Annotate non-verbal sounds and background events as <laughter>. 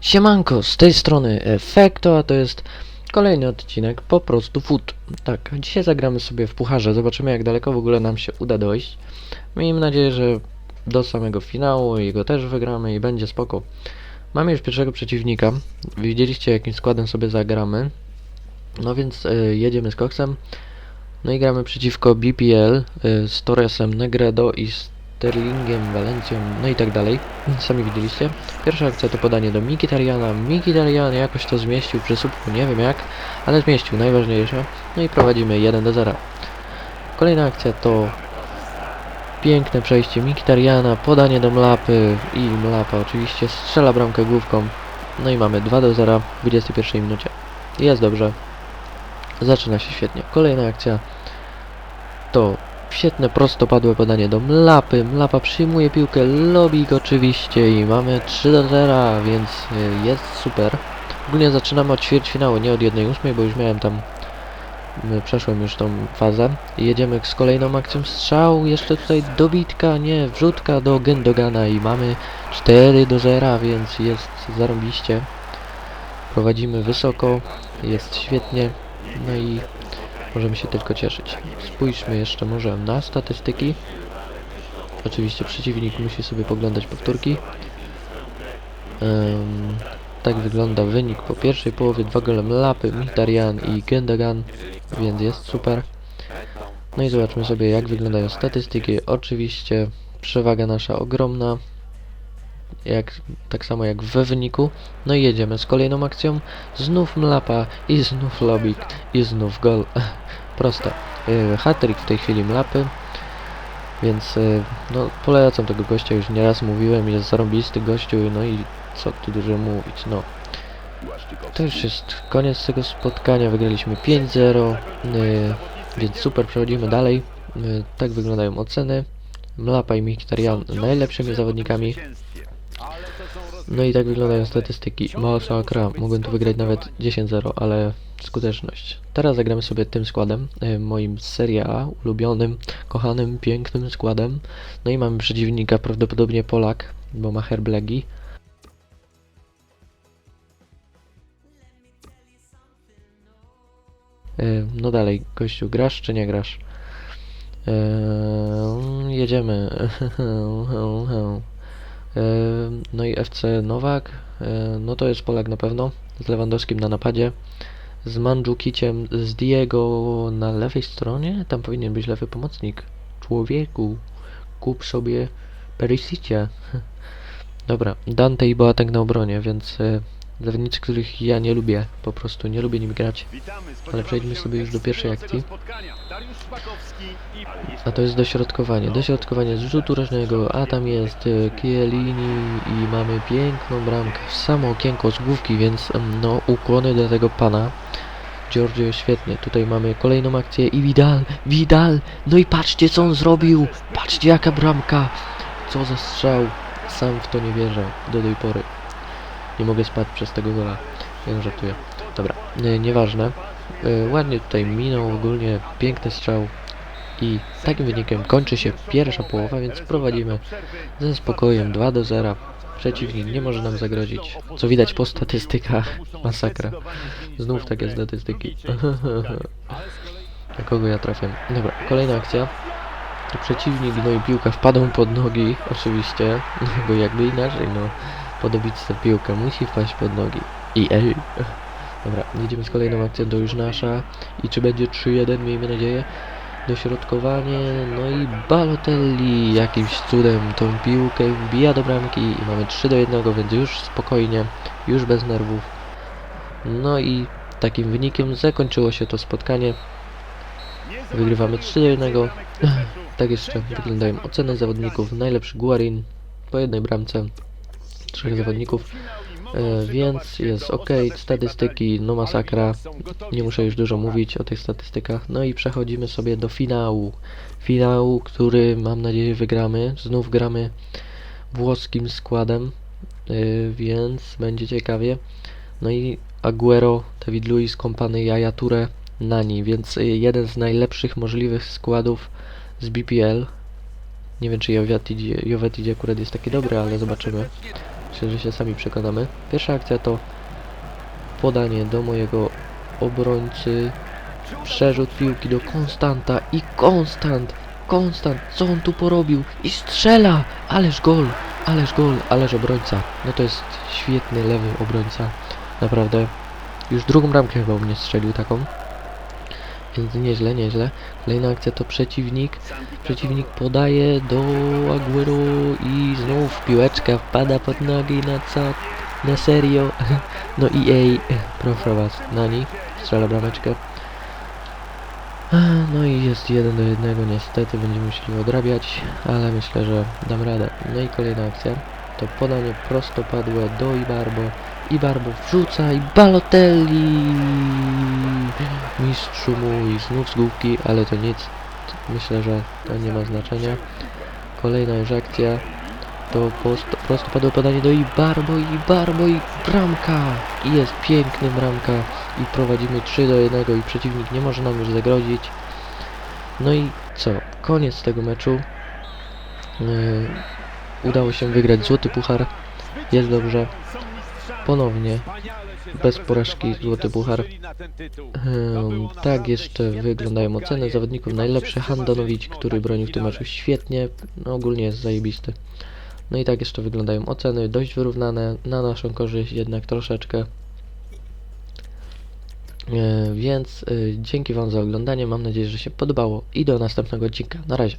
Siemanko, z tej strony Efekto, a to jest kolejny odcinek po prostu food. Tak, dzisiaj zagramy sobie w pucharze, zobaczymy jak daleko w ogóle nam się uda dojść. Miejmy nadzieję, że do samego finału i go też wygramy i będzie spoko. Mamy już pierwszego przeciwnika, widzieliście jakim składem sobie zagramy. No więc y, jedziemy z Coxem. No i gramy przeciwko BPL y, z Torresem Negredo i Sterlingiem, Valencją, no i tak dalej. Sami widzieliście. Pierwsza akcja to podanie do Mikitariana. Mikitarian jakoś to zmieścił przy słupku, nie wiem jak, ale zmieścił, najważniejsze. No i prowadzimy 1 do 0. Kolejna akcja to piękne przejście Mikitariana, podanie do Mlapy i Mlapa oczywiście strzela bramkę główką. No i mamy 2 do 0 w 21 minucie. Jest dobrze. Zaczyna się świetnie. Kolejna akcja to świetne prostopadłe podanie do Mlapy. Mlapa przyjmuje piłkę, Lobik oczywiście i mamy 3 do 0, więc y, jest super. Ogólnie zaczynamy od ćwierćfinału, nie od 1-8, bo już miałem tam przeszłem już tą fazę. Jedziemy z kolejną akcją strzał, jeszcze tutaj dobitka, nie, wrzutka do Gendogana i mamy 4 do 0, więc jest zarąbiście. Prowadzimy wysoko, jest świetnie, no i możemy się tylko cieszyć. Spójrzmy jeszcze może na statystyki. Oczywiście przeciwnik musi sobie poglądać powtórki. Em, tak wygląda wynik po pierwszej połowie. Dwa gole Mlapy, Mkhitaryan i Gendagan, więc jest super. No i zobaczmy sobie jak wyglądają statystyki. Oczywiście przewaga nasza ogromna. Jak, tak samo jak we wyniku. No i jedziemy z kolejną akcją. Znów Mlapa i znów Lobik i znów gol. <laughs> Proste. Yy, w tej chwili Mlapy. Więc yy, no, polecam tego gościa, już nieraz mówiłem, jest zarąbisty gościu, no i co tu dużo mówić, no. To już jest koniec tego spotkania, wygraliśmy 5-0, yy, więc super, przechodzimy dalej. Yy, tak wyglądają oceny. Mlapa i Mkhitaryan najlepszymi zawodnikami. No i tak wyglądają statystyki. Masakra. Mogłem tu wygrać nawet 10-0, ale skuteczność. Teraz zagramy sobie tym składem, e, moim Serie A, ulubionym, kochanym, pięknym składem. No i mamy przeciwnika, prawdopodobnie Polak, bo ma herb Legii. E, No dalej, gościu, grasz czy nie grasz? Eee, jedziemy. <laughs> Eee, no i FC Nowak, eee, no to jest Polak na pewno, z Lewandowskim na napadzie, z Mandżukiciem, z Diego na lewej stronie, tam powinien być lewy pomocnik. Człowieku, kup sobie Perisicia. <laughs> Dobra, Dante i Boateng na obronie, więc e, zawodnicy, których ja nie lubię, po prostu nie lubię nim grać. Ale przejdźmy sobie już do pierwszej akcji. A to jest dośrodkowanie. Dośrodkowanie z rzutu rożnego, a tam jest e, Chiellini i mamy piękną bramkę w samo okienko z główki, więc no ukłony dla tego pana. Giorgio świetnie. Tutaj mamy kolejną akcję i Vidal, Vidal! No i patrzcie co on zrobił! Patrzcie jaka bramka! Co za strzał! Sam w to nie wierzę do tej pory. Nie mogę spać przez tego gola. Ja żartuję. Dobra, e, nieważne. Ładnie tutaj minął, ogólnie piękny strzał. I takim wynikiem kończy się pierwsza połowa, więc prowadzimy ze spokojem 2 do 0. Przeciwnik nie może nam zagrozić. Co widać po statystykach. <laughs> Masakra. Znów takie statystyki. <laughs> Na kogo ja trafiam? Dobra, kolejna akcja. Przeciwnik, no i piłka wpadł mu pod nogi, oczywiście, <laughs> bo jakby inaczej, no, podobić tę piłkę musi wpaść pod nogi. I ej. Dobra, jedziemy z kolejną akcją, to już nasza. I czy będzie 3-1, miejmy nadzieję. Dośrodkowanie, no i Balotelli jakimś cudem tą piłkę wbija do bramki i mamy 3 do 1, więc już spokojnie, już bez nerwów. No i takim wynikiem zakończyło się to spotkanie. Wygrywamy 3 do 1. <laughs> Tak jeszcze wyglądają oceny zawodników. Najlepszy Guarin po jednej bramce. Trzech zawodników. E, więc jest ok, statystyki, no masakra, nie muszę już dużo mówić o tych statystykach. No i przechodzimy sobie do finału. Finału, który mam nadzieję wygramy. Znów gramy włoskim składem, y, więc będzie ciekawie. No i Aguero, David Luiz, Kompany, Yaya Toure, Nani, więc y, jeden z najlepszych możliwych składów z BPL. Nie wiem czy Jovetic akurat jest taki dobry, ale zobaczymy. Myślę, że się sami przekonamy. Pierwsza akcja to podanie do mojego obrońcy, przerzut piłki do Konstanta i Konstant, Konstant, co on tu porobił? I strzela! Ależ gol, ależ gol, ależ obrońca. No to jest świetny lewy obrońca, naprawdę. Już drugą bramkę chyba u mnie strzelił taką. Więc nieźle, nieźle. Kolejna akcja to przeciwnik. Przeciwnik podaje do Aguero i znów piłeczka wpada pod nogi na co? Na serio? <laughs> No i ej, proszę was, Nani strzela brameczkę. No i jest jeden do jednego niestety, będziemy musieli odrabiać, ale myślę, że dam radę. No i kolejna akcja to podanie prostopadłe do Ibarbo. Ibarbo wrzuca i Balotelli! Mistrzu mój, znów z główki, ale to nic. Myślę, że to nie ma znaczenia. Kolejna już akcja to prostopadłe podanie do Ibarbo, Ibarbo i bramka! I jest piękny bramka i prowadzimy 3 do 1 i przeciwnik nie może nam już zagrozić. No i co? Koniec tego meczu. Yy, udało się wygrać złoty puchar. Jest dobrze. Ponownie bez porażki złoty puchar. Ehm, tak jeszcze wyglądają oceny zawodników. Najlepszy Handanowicz, który bronił w tym meczu świetnie. No, ogólnie jest zajebisty. No i tak jeszcze wyglądają oceny. Dość wyrównane. Na naszą korzyść jednak troszeczkę. E, więc e, dzięki Wam za oglądanie. Mam nadzieję, że się podobało i do następnego odcinka. Na razie.